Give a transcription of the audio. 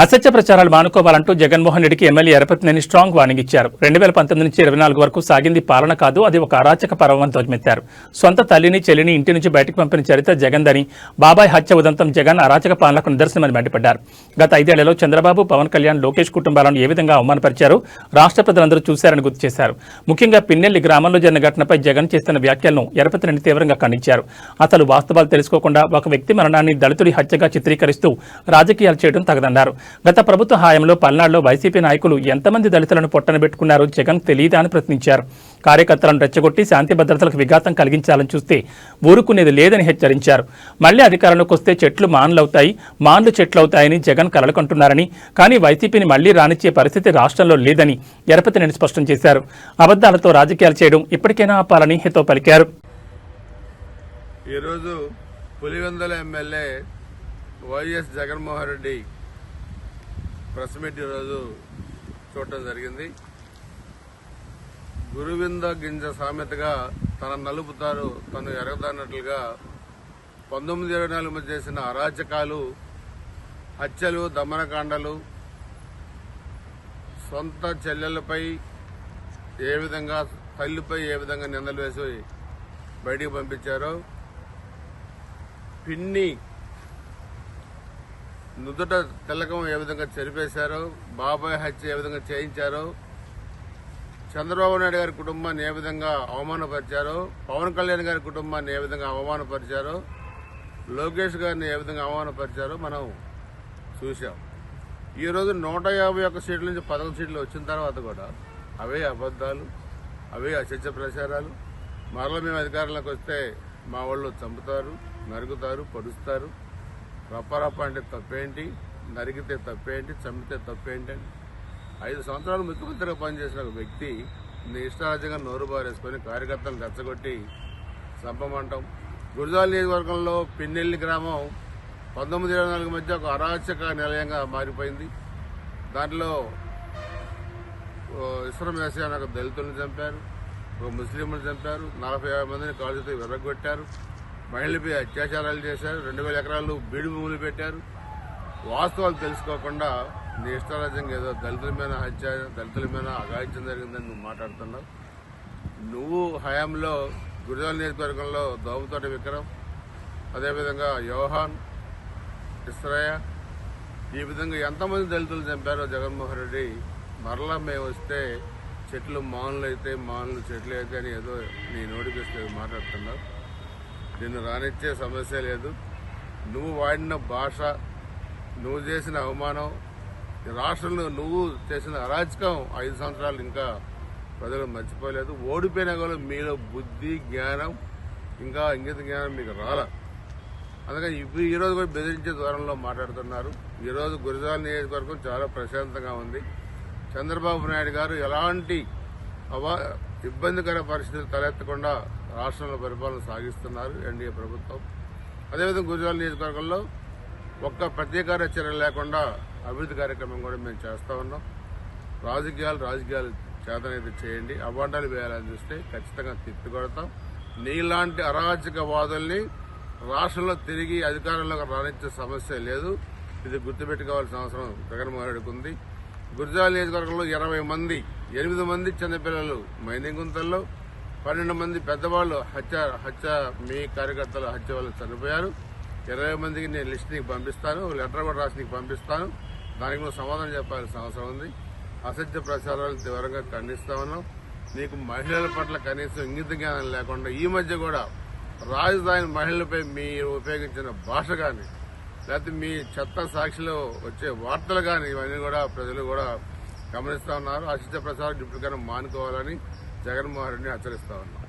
అసత్య ప్రచారాలు మానుకోవాలంటూ జగన్మోహన్ రెడ్డికి ఎమ్మెల్యే ఎరపతినేని స్ట్రాంగ్ వార్నింగ్ ఇచ్చారు. రెండు వేల పంతొమ్మిది నుంచి ఇరవై నాలుగు వరకు సాగింది పాలన కాదు అది ఒక అరాచక పర్వం అని ధ్వజమెత్తారు. సొంత తల్లిని చెల్లిని ఇంటి నుంచి బయటకు పంపిన చరిత్ర జగన్దని బాబాయ్ హత్య ఉదంతం జగన్ అరాచక పాలనకు నిదర్శనమని మండిపడ్డారు. గత ఐదేళ్ళలో చంద్రబాబు పవన్ కళ్యాణ్ లోకేష్ కుటుంబాలను ఏ విధంగా అవమానపరిచారు రాష్ట్ర ప్రజలందరూ చూశారని గుర్తు చేశారు. ముఖ్యంగా పిన్నెల్లి గ్రామంలో జరిగిన ఘటనపై జగన్ చేస్తున్న వ్యాఖ్యలను ఎరపతినేని తీవ్రంగా ఖండించారు. అసలు వాస్తవాలు తెలుసుకోకుండా ఒక వ్యక్తి మరణాన్ని దళితుడి హత్యగా చిత్రీకరిస్తూ రాజకీయాలు చేయడం తగదన్నారు. గత ప్రభుత్వ హాయంలో పల్నాడులో వైసీపీ నాయకులు ఎంతమంది దళితులను పొట్టనబెట్టుకున్నారో జగన్ తెలియదా అని ప్రశ్నించారు. కార్యకర్తలను రెచ్చగొట్టి శాంతి భద్రతలకు విఘాతం కలిగించాలని చూస్తే ఊరుకునేది లేదని హెచ్చరించారు. మళ్ళీ అధికారంలోకి వస్తే చెట్లు మాన్లవుతాయి మాన్లు చెట్లవుతాయని జగన్ కలలుకంటున్నారని కానీ వైసీపీని మళ్ళీ రానిచ్చే పరిస్థితి రాష్ట్రంలో లేదని ఎరపతినేని స్పష్టం చేశారు. అబద్దాలతో రాజకీయాలు చేయడం ఇప్పటికైనా ఆపాలని హితో పలికారు. ఈరోజు Pulivendula MLA YS Jaganmohan Reddy press meet ఈరోజు చూడటం జరిగింది. గురువింద గింజ సామెతగా తన నలుపుతారు తను ఎరగదన్నట్లుగా పంతొమ్మిది ఇరవై నాలుగు మధ్య చేసిన అరాచకాలు హత్యలు దమనకాండలు సొంత చెల్లెలపై ఏ విధంగా తల్లిపై ఏ విధంగా నిందలు వేసి బయటికి పంపించారో పిన్ని నుదుట తెల్లకం ఏ విధంగా చెరిపేశారో బాబాయ్ హత్య ఏ విధంగా చేయించారో చంద్రబాబు నాయుడు గారి కుటుంబాన్ని ఏ విధంగా అవమానపరిచారో పవన్ కళ్యాణ్ గారి కుటుంబాన్ని ఏ విధంగా అవమానపరిచారో లోకేష్ గారిని ఏ విధంగా అవమానపరిచారో మనం చూశాం. ఈరోజు నూట యాభై ఒక్క సీట్ల నుంచి పదకొండు సీట్లు వచ్చిన తర్వాత కూడా అవే అబద్ధాలు అవే అసత్య ప్రచారాలు. మరలా మేము అధికారంలోకి వస్తే మా వాళ్ళు చంపుతారు నరుగుతారు పొడుస్తారు. రప్పరప్ప అంటే తప్పేంటి? నరికితే తప్పేంటి? చంపితే తప్పేంటి అని ఐదు సంవత్సరాలు ముఖ్యమంత్రిగా పనిచేసిన ఒక వ్యక్తి నీ ఇష్టారాజ్యంగా నోరు బారేసుకొని కార్యకర్తలను రెచ్చగొట్టి చంపమంటాం గురజాల నియోజకవర్గంలో పిన్నెల్లి గ్రామం పంతొమ్మిది ఇరవై నాలుగు మధ్య ఒక అరాచక నిలయంగా మారిపోయింది. దాంట్లో ఓ ఇస్రం వేసే ఒక దళితులను చంపారు ఒక ముస్లింలను చంపారు నలభై యాభై మందిని కాలుతో విరగొట్టారు. మహిళలపై అత్యాచారాలు చేశారు రెండు వేల ఎకరాలు బీడు భూములు పెట్టారు. వాస్తవాలు తెలుసుకోకుండా నీ ఇష్టారాజ్యంగా ఏదో దళితుల మీద హత్య దళితుల మీద అగాయిత్యం జరిగిందని నువ్వు మాట్లాడుతున్నావు. నువ్వు హయాంలో గురుజాల నియోజకవర్గంలో దోమతోటి విక్రమ్ అదేవిధంగా యోహాన్ ఇస్రాయ ఈ విధంగా ఎంతమంది దళితులు చంపారో జగన్మోహన్ రెడ్డి మరలా మేము వస్తే చెట్లు మానులు అయితే మానులు చెట్లు అయితే అని ఏదో నీ నోటికి వస్తే మాట్లాడుతున్నావు. నిన్ను రానిచ్చే సమస్య లేదు. నువ్వు వాడిన భాష నువ్వు చేసిన అవమానం రాష్ట్రంలో నువ్వు చేసిన అరాచకం ఐదు సంవత్సరాలు ఇంకా ప్రజలు మర్చిపోలేదు. ఓడిపోయినా కూడా మీలో బుద్ధి జ్ఞానం ఇంకా ఇంగిత జ్ఞానం మీకు రాల. అందుకని ఇప్పుడు ఈ రోజు కూడా బెదిరించే దూరంలో మాట్లాడుతున్నారు. ఈ రోజు నియోజకవర్గం చాలా ప్రశాంతంగా ఉంది. చంద్రబాబు నాయుడు గారు ఎలాంటి అవా ఇబ్బందికర పరిస్థితులు తలెత్తకుండా రాష్ట్రంలో పరిపాలన సాగిస్తున్నారు ఎన్డీఏ ప్రభుత్వం. అదేవిధంగా గుజరాల్ నియోజకవర్గంలో ఒక్క ప్రత్యేకార చర్య లేకుండా అభివృద్ధి కార్యక్రమం కూడా మేము చేస్తూ ఉన్నాం. రాజకీయాలు రాజకీయాలు చేతనైతే చేయండి. అవాండాలు వేయాలని చూస్తే ఖచ్చితంగా తిప్పికొడతాం నీలాంటి అరాచక వాదుల్ని రాష్ట్రంలో తిరిగి అధికారంలోకి రాణించే సమస్య లేదు. ఇది గుర్తుపెట్టుకోవాల్సిన అవసరం జగన్మోహన్ రెడ్డికి ఉంది. గుర్జాల నియోజకవర్గంలో ఇరవై మంది ఎనిమిది మంది చిన్నపిల్లలు మైనింగ్ గుంతల్లో పన్నెండు మంది పెద్దవాళ్ళు హత్య హత్య మీ కార్యకర్తలు హత్య వాళ్ళు చనిపోయారు. ఇరవై మందికి నేను లిస్ట్ నీకు పంపిస్తాను. లెటర్ కూడా రాసి నీకు పంపిస్తాను. దానికి నువ్వు సమాధానం చెప్పాల్సిన అవసరం ఉంది. అసత్య ప్రచారాలు తీవ్రంగా ఖండిస్తా ఉన్నాం. నీకు మహిళల పట్ల కనీసం ఇంగిత జ్ఞానం లేకుండా ఈ మధ్య కూడా రాజధాని మహిళలపై మీరు ఉపయోగించిన భాష కానీ లేకపోతే మీ చెత్త సాక్షిలో వచ్చే వార్తలు కానీ ఇవన్నీ కూడా ప్రజలు కూడా గమనిస్తా ఉన్నారు. అసత్య ప్రచారం ఇప్పటికైనా మానుకోవాలని జగన్మోహన్ రెడ్డిని హెచ్చరిస్తా ఉన్నాం.